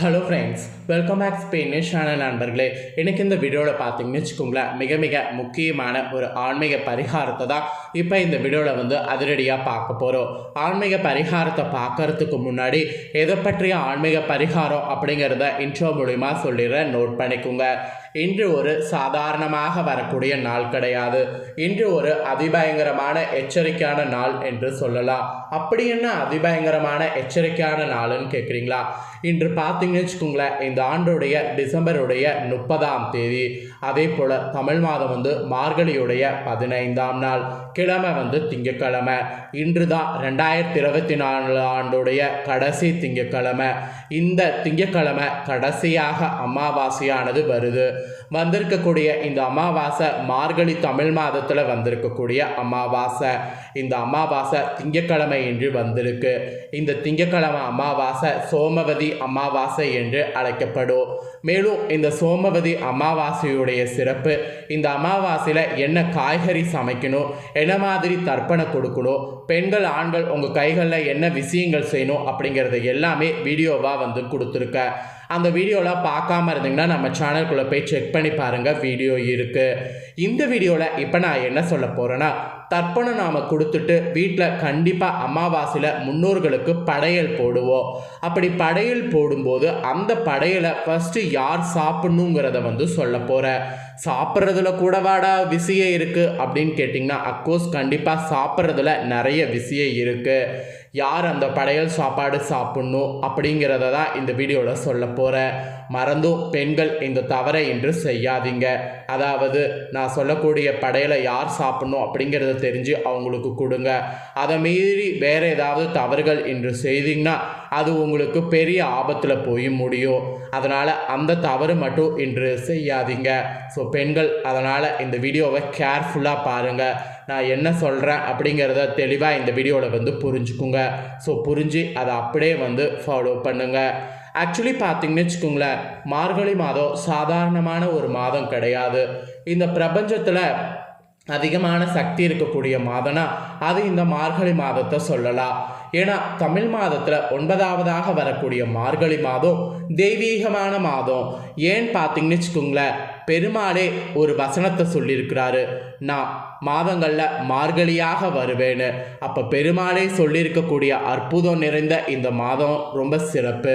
Hello friends welcome back Spanish channel நண்பர்களே. எனக்கு இந்த வீடியோவில் பார்த்தீங்கன்னு வச்சுக்கோங்களேன் மிக மிக முக்கியமான ஒரு ஆன்மீக பரிகாரத்தை தான் இப்போ இந்த வீடியோவில் வந்து அதிரடியாக பார்க்க போகிறோம் ஆன்மீக பரிகாரத்தை பார்க்கறதுக்கு முன்னாடி எதை பற்றிய ஆன்மீக பரிகாரம் அப்படிங்கிறத இன்ட்ரோ மூலிமா சொல்லிடுறேன். நோட் பண்ணிக்கோங்க. இன்று ஒரு சாதாரணமாக வரக்கூடிய நாள் கிடையாது. இன்று ஒரு அதிபயங்கரமான எச்சரிக்கையான நாள் என்று சொல்லலாம். அப்படி என்ன அதிபயங்கரமான எச்சரிக்கையான நாள்னு கேட்குறீங்களா இன்று பார்த்தீங்கன்னு வச்சுக்கோங்களேன் இந்த ஆண்டுடைய டிசம்பருடைய முப்பதாம் தேதி. அதே போல் தமிழ் மாதம் வந்து மார்கழியுடைய பதினைந்தாம் நாள். கிழமை வந்து திங்கக்கிழமை. இன்று தான் ரெண்டாயிரத்தி இருபத்தி நாலு ஆண்டுடைய கடைசி திங்கக்கிழமை. இந்த திங்கக்கிழமை கடைசியாக அமாவாசையானது வருது. வந்திருக்கக்கூடிய இந்த அமாவாசை மார்கழி தமிழ் மாதத்தில் வந்திருக்கக்கூடிய அமாவாசை. இந்த அமாவாசை திங்கக்கிழமை என்று வந்திருக்கு. இந்த திங்கக்கிழமை அமாவாசை சோமவதி அமாவாசை என்று அழைக்கப்படும். மேலும் இந்த சோமவதி அமாவாசையுடைய சிறப்பு இந்த அமாவாசையில் என்ன காய்கறி சமைக்கணும் என்ன மாதிரி தர்ப்பணம் கொடுக்கணும்? பெண்கள் ஆண்கள் உங்கள் கைகளில் என்ன விஷயங்கள் செய்யணும் அப்படிங்கிறது எல்லாமே வீடியோவாக வந்து கொடுத்துருக்கேன் அந்த வீடியோலாம் பார்க்காம இருந்தீங்கன்னா நம்ம சேனல்குள்ளே போய் செக் பண்ணி பாருங்கள் வீடியோ இருக்குது இந்த வீடியோவில் இப்போ நான் என்ன சொல்ல போகிறேன்னா தர்ப்பணம் நாம் கொடுத்துட்டு வீட்டில் கண்டிப்பாக அமாவாசையில் முன்னோர்களுக்கு படையல் போடுவோம். அப்படி படையல் போடும்போது அந்த படையலை ஃபஸ்ட்டு யார் சாப்பிட்ணுங்கிறத வந்து சொல்ல போகிறேன் சாப்பிட்றதுல கூடவாடா விஷயம் இருக்குது அப்படின்னு கேட்டிங்கன்னா அக்கோர்ஸ் கண்டிப்பாக சாப்பிட்றதுல நிறைய விஷயம் இருக்குது யார் அந்த படையல் சாப்பாடு சாப்பிட்ணும் அப்படிங்கிறத தான் இந்த வீடியோவில் சொல்ல போகிறேன். மறந்தும் பெண்கள் இந்த தவறை இன்று செய்யாதீங்க. அதாவது நான் சொல்லக்கூடிய படையலை யார் சாப்பிட்ணும் அப்படிங்கிறத தெரிஞ்சு அவங்களுக்கு கொடுங்க. அதை மீறி வேறு ஏதாவது தவறுகள் இன்று செய்தீங்கன்னா அது உங்களுக்கு பெரிய ஆபத்தில் போய் முடியும். அதனால் அந்த தவறு மட்டும் இன்று செய்யாதீங்க. ஸோ பெண்கள் அதனால் இந்த வீடியோவை கேர்ஃபுல்லாக பாருங்கள் நான் என்ன சொல்கிறேன் அப்படிங்கிறத தெளிவாக இந்த வீடியோவில் வந்து புரிஞ்சுக்குங்க. ஸோ புரிஞ்சு அதை அப்படியே வந்து ஃபாலோ பண்ணுங்கள் ஆக்சுவலி பார்த்தீங்கன்னு வச்சுக்கோங்களேன் மார்கழி மாதம் சாதாரணமான ஒரு மாதம் கிடையாது. இந்த பிரபஞ்சத்தில் அதிகமான சக்தி இருக்கக்கூடிய மாதம்னா அது இந்த மார்கழி மாதத்தை சொல்லலாம். ஏன்னா தமிழ் மாதத்தில் ஒன்பதாவதாக வரக்கூடிய மார்கழி மாதம் தெய்வீகமான மாதம். ஏன்னு பார்த்தீங்கன்னு வச்சுக்கோங்களேன் பெருமாளே ஒரு வசனத்தை சொல்லியிருக்கிறாரு. நான் மாதங்களில் மார்கழியாக வருவேன்னு. அப்போ பெருமாளே சொல்லியிருக்கக்கூடிய அற்புதம் நிறைந்த இந்த மாதம் ரொம்ப சிறப்பு.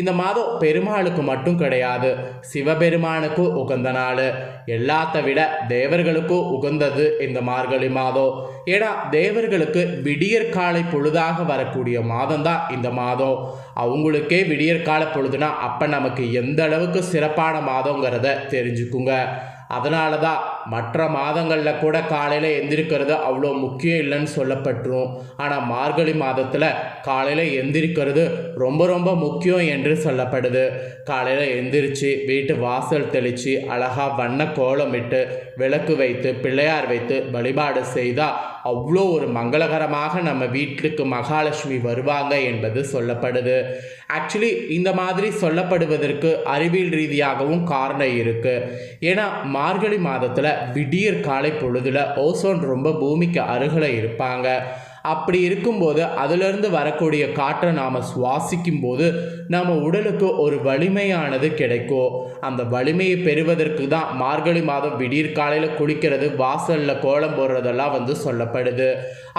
இந்த மாதம் பெருமாளுக்கு மட்டும் கிடையாது சிவபெருமானுக்கும் உகந்த நாள். எல்லாத்த விட தேவர்களுக்கும் உகந்தது இந்த மார்கழி மாதம். ஏன்னா தேவர்களுக்கு விடியற்காலை பொழுதாக வர வரக்கூடிய மாதம் தான் இந்த மாதம். அவங்களுக்கே விடியற் கால பொழுதுனா அப்போ நமக்கு எந்த அளவுக்கு சிறப்பான மாதங்கிறத தெரிஞ்சுக்குங்க. அதனால தான் மற்ற மாதங்களில் கூட காலையில் எந்திரிக்கிறது அவ்வளோ முக்கியம் இல்லைன்னு சொல்லப்பட்டுரும். ஆனால் மார்கழி மாதத்தில் காலையில் எந்திரிக்கிறது ரொம்ப ரொம்ப முக்கியம் என்று சொல்லப்படுது. காலையில் எந்திரிச்சு வீட்டு வாசல் தெளித்து அழகாக வண்ண கோலமிட்டு விளக்கு வைத்து பிள்ளையார் வைத்து வழிபாடு செய்தால் அவ்வளோ ஒரு மங்களகரமாக நம்ம வீட்டுக்கு மகாலட்சுமி வருவாங்க என்பது சொல்லப்படுது. ஆக்சுவலி இந்த மாதிரி சொல்லப்படுவதற்கு அறிவியல் ரீதியாகவும் காரணம் இருக்குது ஏன்னா மார்கழி மாதத்தில் விடியற் காலை பொழுதில் ஓசோன் ரொம்ப பூமிக்கு அருகில் இருப்பாங்க. அப்படி இருக்கும்போது அதிலிருந்து வரக்கூடிய காற்றை நாம் சுவாசிக்கும் போது நம்ம உடலுக்கு ஒரு வலிமையானது கிடைக்கும் அந்த வலிமையை பெறுவதற்கு தான் மார்கழி மாதம் விடியற் காலையில் குளிக்கிறது வாசலில் கோலம் போடுறதெல்லாம் வந்து சொல்லப்படுது.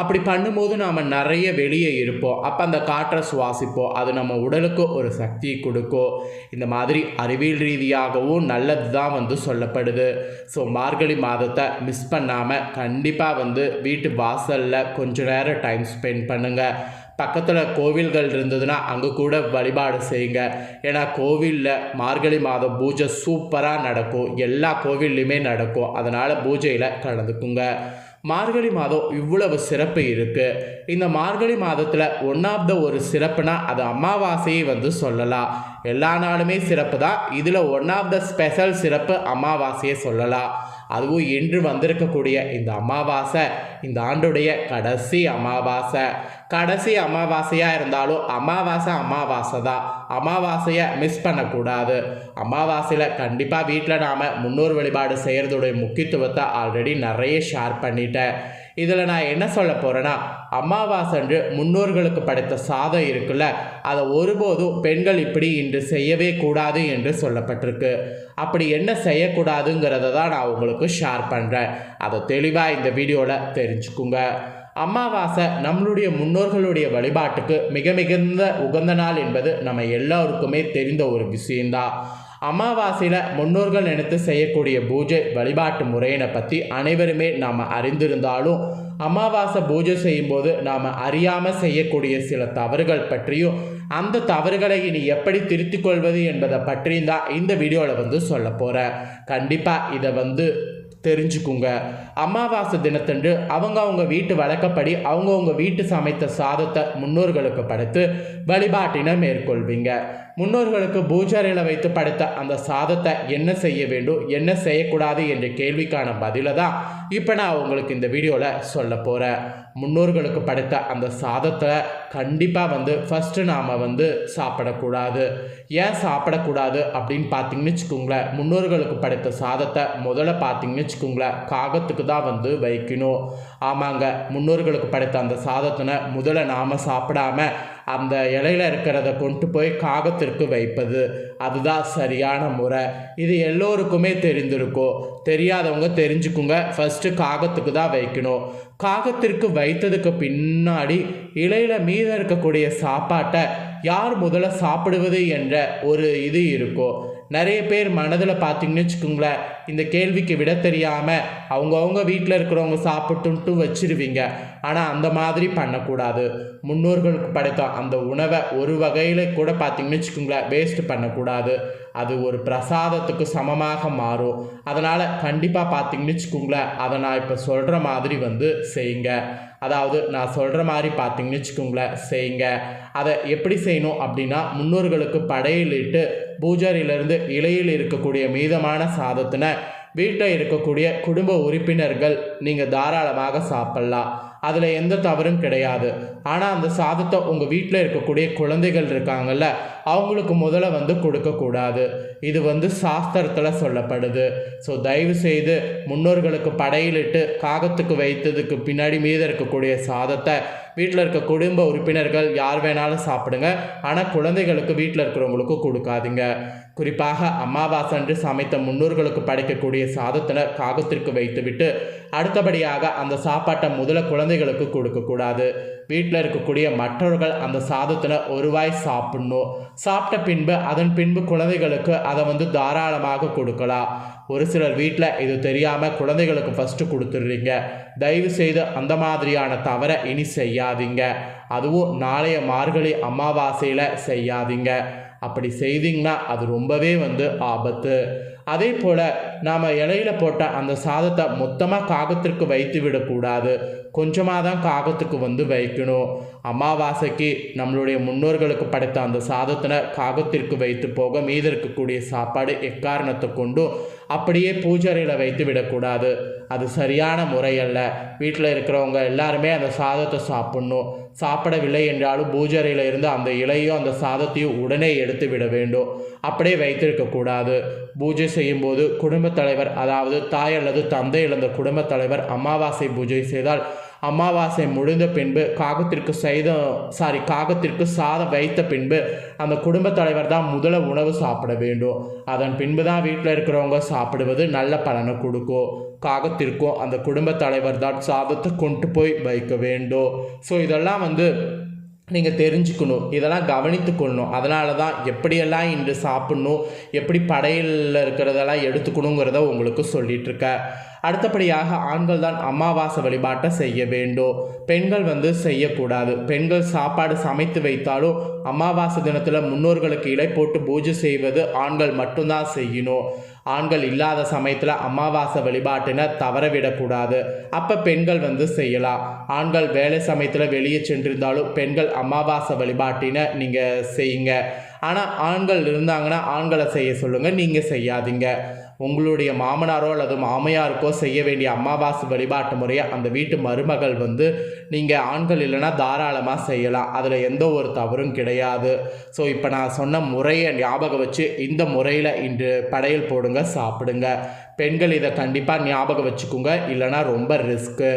அப்படி பண்ணும்போது நாம் நிறைய வெளியே இருப்போம். அப்போ அந்த காற்றை சுவாசிப்போம். அது நம்ம உடலுக்கு ஒரு சக்தியை கொடுக்கும் இந்த மாதிரி அறிவியல் ரீதியாகவும் நல்லது தான் வந்து சொல்லப்படுது. ஸோ மார்கழி மாதத்தை மிஸ் பண்ணாமல் கண்டிப்பாக வந்து வீட்டு வாசலில் கொஞ்ச நேரம் டைம் ஸ்பெண்ட் பண்ணுங்கள் பக்கத்தில் கோவில்கள் இருந்ததுன்னா அங்கே கூட வழிபாடு செய்யுங்க. ஏன்னா கோவிலில் மார்கழி மாதம் பூஜை சூப்பராக நடக்கும். எல்லா கோவில்லையுமே நடக்கும். அதனால் பூஜையில் கலந்துக்குங்க. மார்கழி மாதம் இவ்வளவு சிறப்பு இருக்குது இந்த மார்கழி மாதத்தில் ஒன் ஆஃப் த ஒரு சிறப்புனா அது அமாவாசையை வந்து சொல்லலாம். எல்லா நாளுமே சிறப்பு தான் இதில் ஒன் ஆஃப் த ஸ்பெஷல் சிறப்பு அமாவாசையை சொல்லலாம். அதுவும் இன்று வந்திருக்கக்கூடிய இந்த அமாவாசை இந்த ஆண்டுடைய கடைசி அமாவாசை. கடைசி அமாவாசையாக இருந்தாலும் அமாவாசை அமாவாசை தான் அமாவாசையை மிஸ் பண்ணக்கூடாது. அமாவாசையில் கண்டிப்பாக வீட்டில் நாம் முன்னோர் வழிபாடு செய்கிறதுடைய முக்கியத்துவத்தை ஆல்ரெடி நிறைய ஷேர் பண்ணிட்டேன். இதில் நான் என்ன சொல்ல போகிறேன்னா அமாவாசை அன்று முன்னோர்களுக்கு படைத்த சாதம் இருக்குல்ல அதை ஒருபோதும் பெண்கள் இப்படி இன்று செய்யவே கூடாது என்று சொல்லப்பட்டிருக்கு. அப்படி என்ன செய்யக்கூடாதுங்கிறத தான் நான் உங்களுக்கு ஷேர் பண்ணுறேன் அதை தெளிவாக இந்த வீடியோவில் தெரிஞ்சுக்குங்க. அமாவாசை நம்மளுடைய முன்னோர்களுடைய வழிபாட்டுக்கு மிக மிகுந்த உகந்த நாள் என்பது நம்ம எல்லாருக்குமே தெரிந்த ஒரு விஷயம்தான். அமாவாசையில் முன்னோர்கள் நினைத்து செய்யக்கூடிய பூஜை வழிபாட்டு முறையினை பற்றி அனைவருமே நாம் அறிந்திருந்தாலும் அமாவாசை பூஜை செய்யும்போது நாம் அறியாமல் செய்யக்கூடிய சில தவறுகள் பற்றியும் அந்த தவறுகளை இனி எப்படி திருத்திக் கொள்வது என்பதை பற்றியும் தான் இந்த வீடியோவில் வந்து சொல்ல போகிறேன் கண்டிப்பாக இதை வந்து தெரிஞ்சுக்குங்க. அமாவாசை தினத்தன்று அவங்க அவங்க வீட்டு வழக்கப்படி அவங்கவுங்க வீட்டு சமைத்த சாதத்தை முன்னோர்களுக்கு படைத்து வழிபாட்டினை மேற்கொள்வீங்க. முன்னோர்களுக்கு பூஜாரியில் வைத்து படைத்த அந்த சாதத்தை என்ன செய்ய வேண்டும் என்ன செய்யக்கூடாது என்ற கேள்விக்கான பதிலை தான் இப்போ நான் உங்களுக்கு இந்த வீடியோவில் சொல்ல போகிறேன் முன்னோர்களுக்கு படைத்த அந்த சாதத்தை கண்டிப்பாக வந்து ஃபஸ்ட்டு நாம் வந்து சாப்பிடக்கூடாது. ஏன் சாப்பிடக்கூடாது அப்படின்னு பார்த்தீங்கன்னு வச்சுக்கோங்களேன். முன்னோர்களுக்கு படைத்த சாதத்தை முதல்ல பார்த்தீங்கன்னு வச்சுக்கோங்களேன். காகத்துக்கு தான் வந்து வைக்கணும். ஆமாங்க முன்னோர்களுக்கு படைத்த அந்த சாதத்தினை முதல்ல நாம் சாப்பிடாம அந்த இலையில இருக்கிறத கொண்டு போய் காகத்திற்கு வைப்பது. அதுதான் சரியான முறை. இது எல்லோருக்குமே தெரிந்திருக்கும். தெரியாதவங்க தெரிஞ்சுக்குங்க. ஃபஸ்ட்டு காகத்துக்கு தான் வைக்கணும். காகத்திற்கு வைத்ததுக்கு பின்னாடி இலையில் மீதம் இருக்கக்கூடிய சாப்பாட்டை யார் முதல்ல சாப்பிடுவது என்ற ஒரு இது இருக்கும். நிறைய பேர் மனதில் பார்த்தீங்கன்னு வச்சுக்கோங்களேன் இந்த கேள்விக்கு விட தெரியாமல் அவங்கவுங்க வீட்டில் இருக்கிறவங்க சாப்பிட்டுன்ட்டு வச்சிருவீங்க. ஆனால் அந்த மாதிரி பண்ணக்கூடாது. முன்னோர்களுக்கு படைத்த அந்த உணவை ஒரு வகையில் கூட பார்த்தீங்கன்னு வச்சுக்கோங்களேன் வேஸ்ட் பண்ணக்கூடாது. அது ஒரு பிரசாதத்துக்கு சமமாக மாறும். அதனால் கண்டிப்பாக பார்த்தீங்கன்னு வச்சுக்கோங்களேன் அதை நான் இப்போ சொல்கிற மாதிரி வந்து செய்யுங்க. அதாவது நான் சொல்கிற மாதிரி பார்த்தீங்கன்னு வச்சுக்கோங்களேன் செய்யுங்க. அதை எப்படி செய்யணும் அப்படின்னா முன்னோர்களுக்கு படையலிட்டு பூஜாரியிலிருந்து இலையில் இருக்கக்கூடிய மீதமான சாதத்தினை வீட்டில் இருக்கக்கூடிய குடும்ப உறுப்பினர்கள் நீங்கள் தாராளமாக சாப்பிட்லாம். அதில் எந்த தவறும் கிடையாது. ஆனால் அந்த சாதத்தை உங்கள் வீட்டில் இருக்கக்கூடிய குழந்தைகள் இருக்காங்கல்ல அவங்களுக்கு முதல்ல வந்து கொடுக்கக்கூடாது இது வந்து சாஸ்திரத்தில் சொல்லப்படுது. ஸோ தயவு செய்து முன்னோர்களுக்கு படையிலிட்டு காகத்துக்கு வைத்ததுக்கு பின்னாடி மீது இருக்கக்கூடிய சாதத்தை வீட்டில் இருக்க குடும்ப உறுப்பினர்கள் யார் வேணாலும் சாப்பிடுங்க. ஆனால் குழந்தைகளுக்கு வீட்டில் இருக்கிறவங்களுக்கு கொடுக்காதீங்க. குறிப்பாக அமாவாசை என்று சமைத்த முன்னோர்களுக்கு படைக்கக்கூடிய சாதத்தினை காகத்திற்கு வைத்துவிட்டு அடுத்தபடியாக அந்த சாப்பாட்டை முதல்ல குழந்தைகளுக்கு கொடுக்கக்கூடாது வீட்டில் இருக்கக்கூடிய மற்றவர்கள் அந்த சாதத்தினை ஒருவாய் சாப்பிடணும். சாப்பிட்ட பின்பு அதன் பின்பு குழந்தைகளுக்கு அதை வந்து தாராளமாக கொடுக்கலாம். ஒரு சிலர் வீட்டில் இது தெரியாமல் குழந்தைகளுக்கு ஃபஸ்ட்டு கொடுத்துடுறீங்க. தயவு செய்து அந்த மாதிரியான தவறை இனி செய்யாதீங்க. அதுவும் நாளைய மார்கழி அமாவாசையில் செய்யாதீங்க. அப்படி செய்தீங்கன்னா அது ரொம்பவே வந்து ஆபத்து. அதே போல் நாம் இலையில போட்ட அந்த சாதத்தை மொத்தமாக காகத்திற்கு வைத்து விடக்கூடாது. கொஞ்சமாக தான் காகத்துக்கு வந்து வைக்கணும். அமாவாசைக்கு நம்மளுடைய முன்னோர்களுக்கு படைத்த அந்த சாதத்தினை காகத்திற்கு வைத்து போக மீது இருக்கக்கூடிய சாப்பாடு எக்காரணத்தை கொண்டும் அப்படியே பூஜரையில் வைத்து விடக்கூடாது. அது சரியான முறையல்ல வீட்டில் இருக்கிறவங்க எல்லாருமே அந்த சாதத்தை சாப்பிட்ணும். சாப்பிடவில்லை என்றாலும் பூஜரையில் இருந்து அந்த இலையும் அந்த சாதத்தையும் உடனே எடுத்து விட வேண்டும். அப்படியே வைத்திருக்கக்கூடாது. பூஜை செய்யும்போது குடும்பத் தலைவர் அதாவது தாய் அல்லது தந்தை இழந்த குடும்பத் தலைவர் அமாவாசை பூஜை செய்தால் அமாவாசை முடிந்த பின்பு காகத்திற்கு செய்த சாரி காகத்திற்கு சாதம் வைத்த பின்பு அந்த குடும்பத் தலைவர் தான் முதல்ல உணவு சாப்பிட வேண்டும். அதன் பின்பு தான் வீட்டில் இருக்கிறவங்க சாப்பிடுவது நல்ல பலனை கொடுக்கும். காகத்திற்கும் அந்த குடும்பத் தலைவர் தான் சாதத்தை கொண்டு போய் வைக்க வேண்டும். ஸோ இதெல்லாம் வந்து நீங்கள் தெரிஞ்சுக்கணும். இதெல்லாம் கவனித்து கொள்ளணும் அதனால தான் எப்படியெல்லாம் இன்று சாப்பிட்ணும் எப்படி படையில் இருக்கிறதெல்லாம் எடுத்துக்கணுங்கிறத உங்களுக்கு சொல்லிகிட்ருக்க அடுத்தபடியாக ஆண்கள் தான் அமாவாசை வழிபாட்டை செய்ய வேண்டும். பெண்கள் வந்து செய்யக்கூடாது. பெண்கள் சாப்பாடு சமைத்து வைத்தாலும் அமாவாசை தினத்தில் முன்னோர்களுக்கு இலை போட்டு பூஜை செய்வது ஆண்கள் மட்டும்தான் செய்யணும். ஆண்கள் இல்லாத சமயத்தில் அமாவாசை வழிபாட்டினை தவற விடக்கூடாது அப்போ பெண்கள் வந்து செய்யலாம். ஆண்கள் வேலை சமயத்தில் வெளியே சென்றிருந்தாலும் பெண்கள் அமாவாசை வழிபாட்டினை நீங்கள் செய்யுங்க. ஆனால் ஆண்கள் இருந்தாங்கன்னா ஆண்களை செய்ய சொல்லுங்கள் நீங்கள் செய்யாதீங்க. உங்களுடைய மாமனாரோ அல்லது மாமியாருக்கோ செய்ய வேண்டிய அமாவாசை வழிபாட்டு முறையை அந்த வீட்டு மருமகள் வந்து நீங்கள் ஆண்கள் இல்லைன்னா தாராளமாக செய்யலாம். அதில் எந்த ஒரு தவறும் கிடையாது. ஸோ இப்போ நான் சொன்ன முறையை ஞாபகம் வச்சு இந்த முறையில் இன்று படையல் போடுங்க சாப்பிடுங்க. பெண்கள் இதை கண்டிப்பாக ஞாபகம் வச்சுக்கோங்க இல்லைனா ரொம்ப ரிஸ்க்கு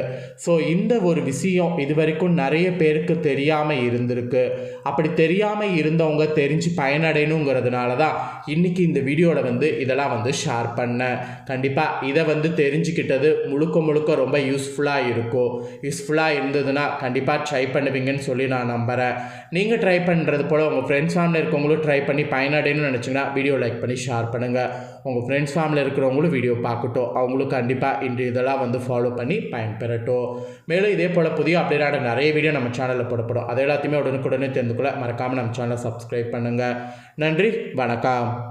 ஸோ இந்த ஒரு விஷயம் இது வரைக்கும் நிறைய பேருக்கு தெரியாமல் இருந்திருக்கு. அப்படி தெரியாமல் இருந்தவங்க தெரிஞ்சு பயனடையணுங்கிறதுனால தான் இன்றைக்கி இந்த வீடியோவில் வந்து இதெல்லாம் வந்து ஷேர் பண்ணேன். கண்டிப்பாக இதை வந்து தெரிஞ்சுக்கிட்டது முழுக்க முழுக்க ரொம்ப யூஸ்ஃபுல்லாக இருக்கும். யூஸ்ஃபுல்லாக இருந்ததுன்னா கண்டிப்பாக ட்ரை பண்ணுவீங்கன்னு சொல்லி நான் நம்புகிறேன் நீங்கள் ட்ரை பண்ணுறது போல் உங்கள் ஃப்ரெண்ட்ஸ் ஃபேமிலி இருக்கவங்களும் ட்ரை பண்ணி பயனடையணும்னு நினச்சிங்கன்னா வீடியோ லைக் பண்ணி ஷேர் பண்ணுங்கள் உங்கள் ஃப்ரெண்ட்ஸ் ஃபேமிலி இருக்கிறவங்களும் வீடியோ பார்க்கட்டும். அவங்களும் கண்டிப்பாக இன்று இதெல்லாம் வந்து ஃபாலோ பண்ணி பயன்பெறட்டும். மேலும் இதே போல் புதிய அப்டேட்டான நிறைய வீடியோ நம்ம சேனலில் போடப்படும். அது எல்லாத்தையுமே உடனுக்குடனே தெரிந்து கொள்ள மறக்காமல் நம்ம சேனலை சப்ஸ்கிரைப் பண்ணுங்கள் நன்றி வணக்கம்.